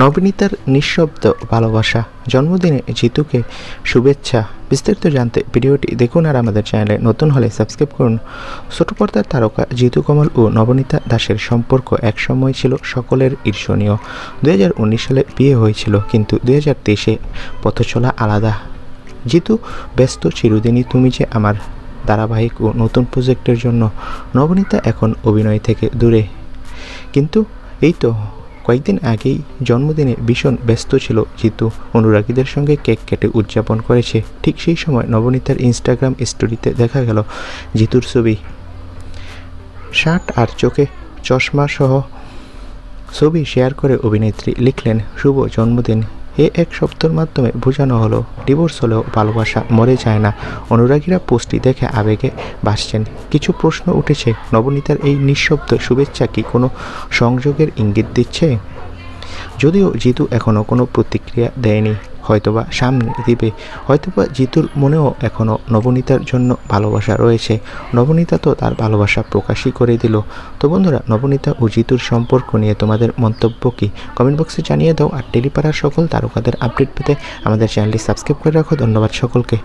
নবনীতার নিঃশব্দ ভালোবাসা, জন্মদিনে জিতুকে শুভেচ্ছা বিস্তারিত জানতে ভিডিওটি দেখুন আর আমাদের চ্যানেলে নতুন হলে সাবস্ক্রাইব করুন। ছোট পর্দার তারকা জিতু কমল ও নবনীতা দাসের সম্পর্ক একসময় ছিল সকলের ঈর্ষণীয়। দুই হাজার উনিশ সালে বিয়ে হয়েছিল, কিন্তু দু হাজার তেইশে পথ চলা আলাদা। জিতু ব্যস্ত, চিরদিনই তুমি যে আমার ধারাবাহিক ও নতুন প্রজেক্টের জন্য। নবনীতা এখন অভিনয় থেকে দূরে। কিন্তু এই তো কয়েকদিন আগেই জন্মদিনে ভীষণ ব্যস্ত ছিল জিতু। অনুরাগীদের সঙ্গে কেক কেটে উদযাপন করেছে। ঠিক সেই সময় নবনীতার ইনস্টাগ্রাম স্টোরিতে দেখা গেল জিতুর ছবি। শার্ট আর চোখে চশমা সহ ছবি শেয়ার করে অভিনেত্রী লিখলেন, শুভ জন্মদিন। এ এক শব্দের মাধ্যমে বোঝানো হলো, ডিভোর্স হলেও ভালোবাসা মরে যায় না। অনুরাগীরা পোস্টটি দেখে আবেগে ভাসছেন। কিছু প্রশ্ন উঠেছে, নবনীতার এই নিঃশব্দ শুভেচ্ছা কি কোনো সংযোগের ইঙ্গিত দিচ্ছে? যদিও জিতু এখনও কোনো প্রতিক্রিয়া দেয়নি। হয়তোবা সামনে দিবে। হয়তোবা জিতুর মনেও এখনও নবনীতার জন্য ভালোবাসা রয়েছে। নবনীতা তো তার ভালোবাসা প্রকাশই করে দিল। তো বন্ধুরা, নবনীতা ও জিতুর সম্পর্ক নিয়ে তোমাদের মন্তব্য কী? কমেন্ট বক্সে জানিয়ে দাও, আর টেলিপাড়ার সকল তারকাদের আপডেট পেতে আমাদের চ্যানেলটি সাবস্ক্রাইব করে রাখো। ধন্যবাদ সকলকে।